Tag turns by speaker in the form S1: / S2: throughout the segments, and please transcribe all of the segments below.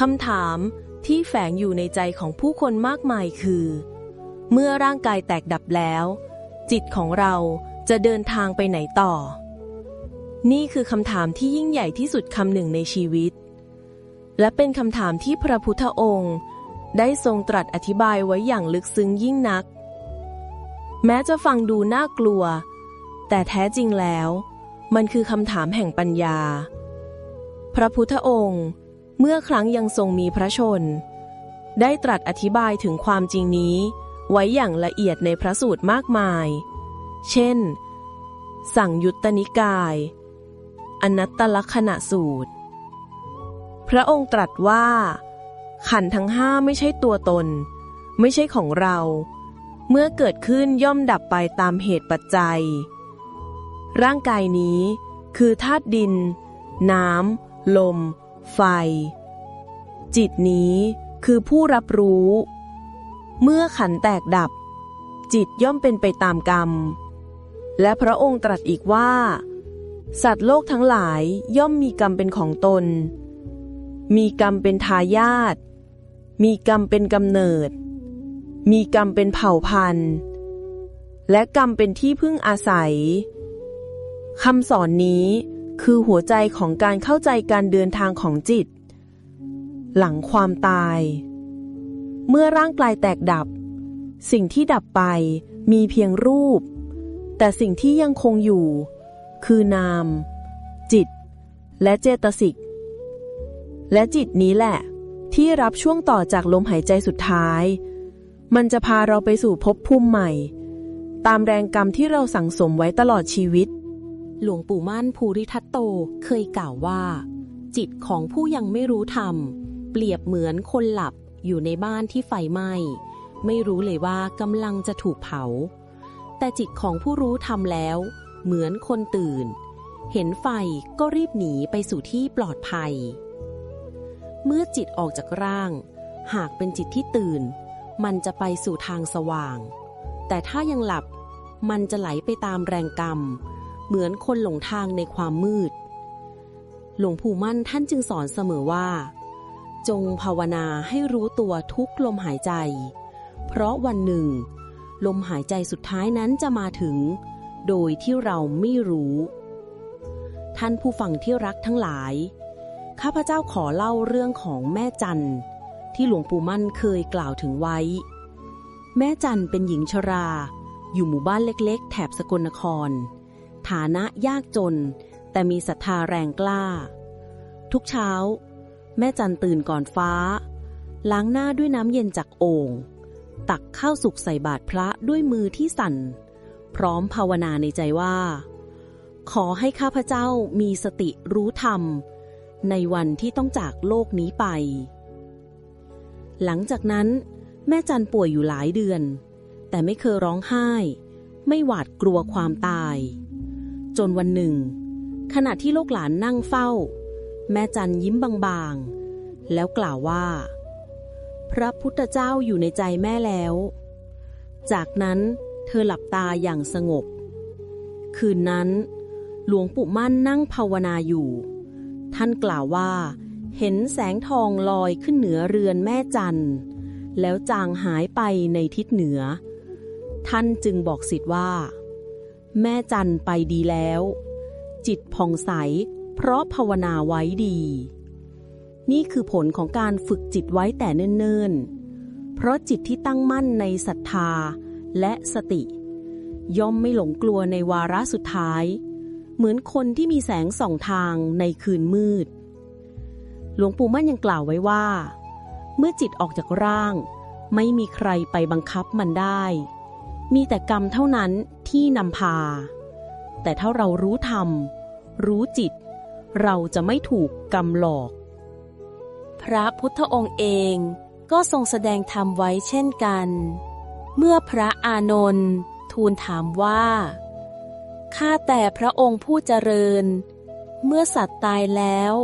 S1: คำถามที่แฝงอยู่ในใจของผู้คนมากมายคือ เมื่อร่างกายแตกดับแล้ว จิตของเราจะเดินทางไปไหนต่อ นี่คือคำถามที่ยิ่งใหญ่ที่สุดคำหนึ่งในชีวิต และเป็นคำถามที่พระพุทธองค์ ได้ทรงตรัสอธิบายไว้อย่างลึกซึ้งยิ่งนัก แม้จะฟังดูน่ากลัว แต่แท้จริงแล้ว มันคือคำถามแห่งปัญญา พระพุทธองค์ เมื่อครั้งยังทรงมีพระชน ได้ตรัสอธิบายถึงความจริงนี้ ไว้อย่างละเอียดในพระสูตรมากมาย เช่น สั่งยุตตนิกาย อนัตตลกณะสูตร พระองค์ตรัสว่า ขันธ์ทั้งห้าไม่ใช่ตัวตน ไม่ใช่ของเรา เมื่อเกิดขึ้นย่อมดับไปตามเหตุปัจจัย ร่างกายนี้คือธาตุดิน น้ำลม ไฟ จิตนี้คือผู้รับรู้ เมื่อขันแตกดับ จิตย่อมเป็นไปตามกรรม และพระองค์ตรัสอีกว่า สัตว์โลกทั้งหลายย่อมมีกรรมเป็นของตน มีกรรมเป็นทายาทมีกรรมเป็นกำเนิด มีกรรมเป็นเผ่าพันธุ์ และกรรมเป็นที่พึ่งอาศัยคำสอนนี้ คือหัวใจของการเข้าใจการเดินทางของจิต หลังความตาย เมื่อร่างกายแตกดับ สิ่งที่ดับไปมีเพียงรูป แต่สิ่งที่ยังคงอยู่ คือนาม จิต และเจตสิก และจิตนี้แหละ ที่รับช่วงต่อจากลมหายใจสุดท้าย มันจะพาเราไปสู่ภพภูมิใหม่ ตามแรงกรรมที่เราสั่งสมไว้ตลอดชีวิต
S2: หลวงปู่มั่นภูริทัตโตเคยกล่าวว่า จิตของผู้ยังไม่รู้ธรรม เปรียบเหมือนคนหลับอยู่ในบ้านที่ไฟไหม้ ไม่รู้เลยว่ากำลังจะถูกเผา แต่จิตของผู้รู้ธรรมแล้ว เหมือนคนตื่น เห็นไฟก็รีบหนีไปสู่ที่ปลอดภัย เมื่อจิตออกจากร่าง หากเป็นจิตที่ตื่น มันจะไปสู่ทางสว่าง แต่ถ้ายังหลับมันจะไหลไปตามแรงกรรม เหมือนคนหลงทางในความมืด หลวงปู่มั่นท่านจึงสอนเสมอว่า จงภาวนาให้รู้ตัวทุกลมหายใจ เพราะวันหนึ่ง ลมหายใจสุดท้ายนั้นจะมาถึง โดยที่เราไม่รู้ ท่านผู้ฟังที่รักทั้งหลาย ข้าพเจ้าขอเล่าเรื่องของแม่จันที่หลวงปู่มั่นเคยกล่าวถึงไว้ แม่จันเป็นหญิงชรา อยู่หมู่บ้านเล็ก ๆ แถบสกลนคร ฐานะยากจน แต่มีศรัทธาแรงกล้า ทุกเช้า แม่จันตื่นก่อนฟ้า ล้างหน้าด้วยน้ำเย็นจากโอ่ง ตักข้าวสุกใส่บาตรพระด้วยมือที่สั่น พร้อมภาวนาในใจว่า ขอให้ข้าพเจ้ามีสติรู้ธรรม ในวันที่ต้องจากโลกนี้ไป หลังจากนั้น แม่จันป่วยอยู่หลายเดือน แต่ไม่เคยร้องไห้ไม่หวาดกลัวความตาย จนวันหนึ่ง ขณะที่ลูกหลานนั่งเฝ้า แม่จันยิ้มบางๆ แล้วกล่าวว่า พระพุทธเจ้าอยู่ในใจแม่แล้ว จากนั้นเธอหลับตาอย่างสงบ คืนนั้น หลวงปู่มั่นนั่งภาวนาอยู่ ท่านกล่าวว่า เห็นแสงทองลอยขึ้นเหนือเรือนแม่จันแล้วจางหายไปในทิศเหนือ ท่านจึงบอกสิทธิ์ว่า แม่จันไปดีแล้ว จิตผ่องใส เพราะภาวนาไว้ดี นี่คือผลของการฝึกจิตไว้แต่เนิ่นๆ เพราะจิตที่ตั้งมั่นในศรัทธาและสติ ย่อมไม่หลงกลัวในวาระสุดท้าย เหมือนคนที่มีแสงส่องทางในคืนมืด หลวงปู่มั่นยังกล่าวไว้ว่า เมื่อจิตออกจากร่าง ไม่มีใครไปบังคับมันได้ มีแต่กรรมเท่านั้นที่นำพา แต่ถ้าเรารู้ธรรม รู้จิต เราจะไม่ถูกกรรมหลอก
S1: พระพุทธองค์เองก็ทรงแสดงธรรมไว้เช่นกัน เมื่อพระอานนท์ทูลถามว่า ข้าแต่พระองค์ผู้เจริญ เมื่อสัตว์ตายแล้ว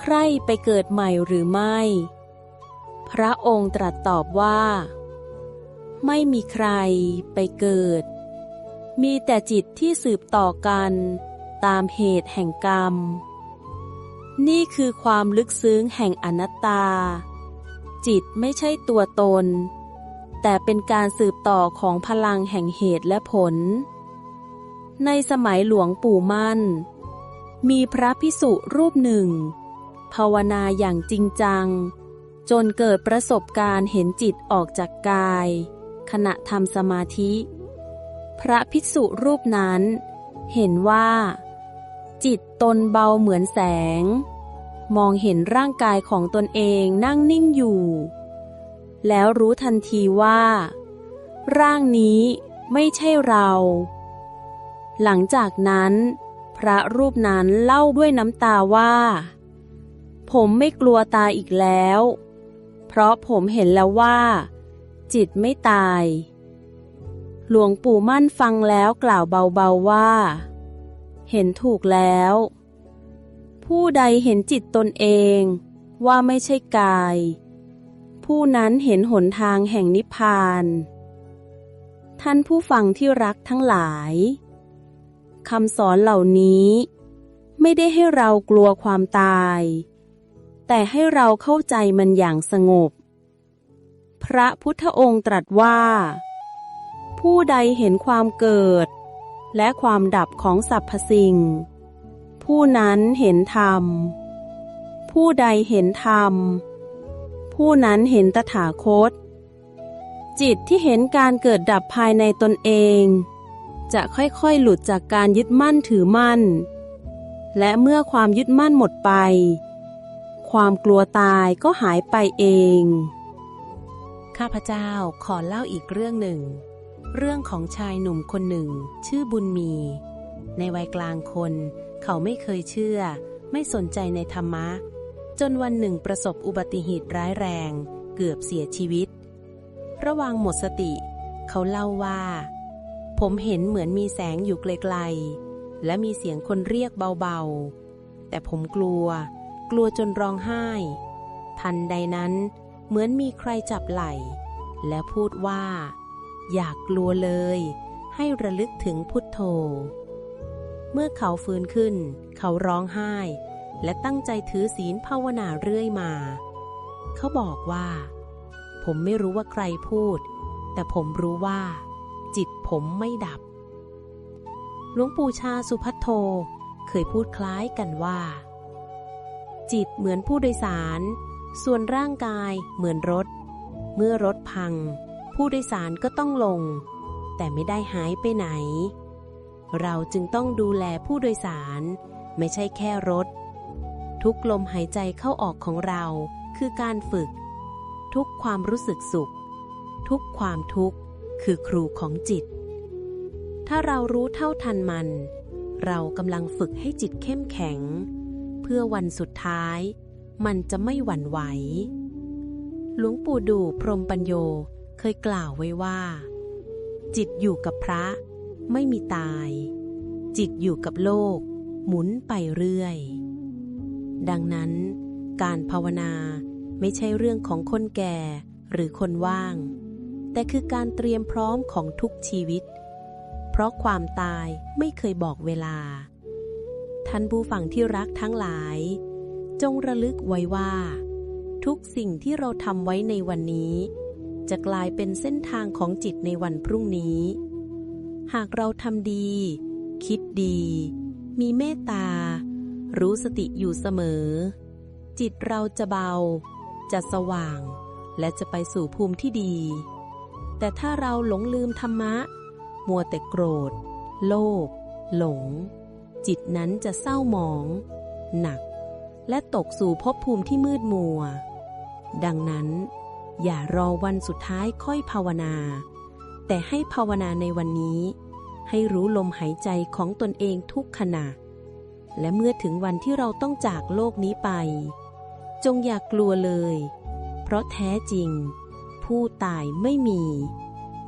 S1: ใครไปเกิดใหม่หรือไม่ พระองค์ตรัสตอบว่า ไม่มีใครไปเกิด มีแต่จิตที่สืบต่อกัน ตามเหตุแห่งกรรม
S2: นี่คือความลึกซึ้งแห่งอนัตตา จิตไม่ใช่ตัวตน แต่เป็นการสืบต่อของพลังแห่งเหตุและผล ในสมัยหลวงปู่มั่น มีพระพิสุรูปหนึ่ง ภาวนาอย่างจริงจังจนเกิดประสบการณ์เห็นจิตออกจากกาย ขณะทำสมาธิ พระภิกษุรูปนั้น เห็นว่า จิตตนเบาเหมือนแสง มองเห็นร่างกายของตนเองนั่งนิ่งอยู่ แล้วรู้ทันทีว่า ร่างนี้ไม่ใช่เรา หลังจากนั้น พระรูปนั้นเล่าด้วยน้ำตาว่า ผมไม่กลัวตาอีกแล้ว เพราะผมเห็นแล้วว่า จิตไม่ตาย หลวงปู่มั่นฟังแล้วกล่าวเบาๆว่า เห็นถูกแล้ว ผู้ใดเห็นจิตตนเองว่าไม่ใช่กาย ผู้นั้นเห็นหนทางแห่งนิพพาน ท่านผู้ฟังที่รักทั้งหลายคำสอนเหล่านี้ไม่ได้ให้เรากลัวความตาย แต่ให้เราเข้าใจมันอย่างสงบ พระพุทธองค์ตรัสว่า ผู้ใดเห็นความเกิด และความดับของสรรพสิ่ง ผู้นั้นเห็นธรรม ผู้ใดเห็นธรรม ผู้นั้นเห็นตถาคต จิตที่เห็นการเกิดดับภายในตนเอง จะค่อยๆหลุดจากการยึดมั่นถือมั่น และเมื่อความยึดมั่นหมดไป ความกลัวตายก็หายไปเอง ข้าพเจ้าขอเล่าอีกเรื่องหนึ่ง เรื่องของชายหนุ่มคนหนึ่ง ชื่อบุญมี ในวัยกลางคน เขาไม่เคยเชื่อ ไม่สนใจในธรรมะ จนวันหนึ่งประสบอุบัติเหตุร้ายแรง เกือบเสียชีวิต ระหว่างหมดสติ เขาเล่าว่า ผมเห็นเหมือนมีแสงอยู่ไกลๆ และมีเสียงคนเรียกเบาๆ แต่ผมกลัว กลัวจนร้องไห้ ทันใดนั้น เหมือนมีใครจับไหล่ และพูดว่า อยากกลัวเลย ให้ระลึกถึงพุทโธ เมื่อเขาฟื้นขึ้น เขาร้องไห้ และตั้งใจถือศีลภาวนาเรื่อยมา เขาบอกว่า ผมไม่รู้ว่าใครพูด แต่ผมรู้ว่า จิตผมไม่ดับ หลวงปู่ชาสุพัทโทเคยพูดคล้ายกันว่า จิตเหมือนผู้โดยสาร ส่วนร่างกายเหมือนรถ เมื่อรถพัง ผู้โดยสารก็ต้องลง แต่ไม่ได้หายไปไหน เราจึงต้องดูแลผู้โดยสาร ไม่ใช่แค่รถ ทุกลมหายใจเข้าออกของเราคือการฝึก ทุกความรู้สึกสุข ทุกความทุกข์คือครูของจิต ถ้าเรารู้เท่าทันมัน เรากำลังฝึกให้จิตเข้มแข็ง เพื่อวันสุดท้าย มันจะไม่หวั่นไหว หลวงปู่ดูพรมปัญโยเคยกล่าวไว้ว่า จิตอยู่กับพระไม่มีตาย จิตอยู่กับโลก หมุนไปเรื่อย ดังนั้น การภาวนาไม่ใช่เรื่องของคนแก่หรือคนว่าง แต่คือการเตรียมพร้อมของทุกชีวิต เพราะความตายไม่เคยบอกเวลา ท่านผู้ฟังที่รักทั้งหลาย จงระลึกไว้ว่า ทุกสิ่งที่เราทำไว้ในวันนี้ จะกลายเป็นเส้นทางของจิตในวันพรุ่งนี้ หากเราทำดี คิดดี มีเมตตา รู้สติอยู่เสมอ จิตเราจะเบา จะสว่าง และจะไปสู่ภูมิที่ดี แต่ถ้าเราหลงลืมธรรมะ มัวแต่โกรธ โลภหลง จิตนั้นจะเศร้าหมอง หนัก และตกสู่ภพภูมิที่มืดมัว ดังนั้น อย่ารอวันสุดท้ายค่อยภาวนา แต่ให้ภาวนาในวันนี้ ให้รู้ลมหายใจของตนเองทุกขณะ และเมื่อถึงวันที่เราต้องจากโลกนี้ไป จงอย่ากกลัวเลย เพราะแท้จริง ผู้ตายไม่มี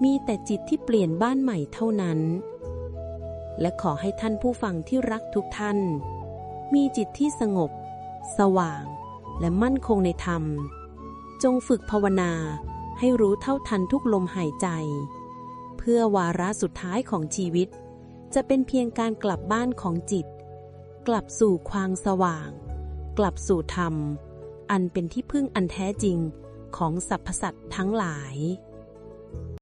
S2: มีแต่จิตที่เปลี่ยนบ้านใหม่เท่านั้น และขอให้ท่านผู้ฟังที่รักทุกท่าน มีจิตที่สงบ สว่าง และมั่นคงในธรรม จงฝึกภาวนาให้รู้เท่าทันทุกลมหายใจ เพื่อวาระสุดท้ายของชีวิต จะเป็นเพียงการกลับบ้านของจิต กลับสู่ความสว่าง กลับสู่ธรรม อันเป็นที่พึ่งอันแท้จริงของสรรพสัตว์ทั้งหลาย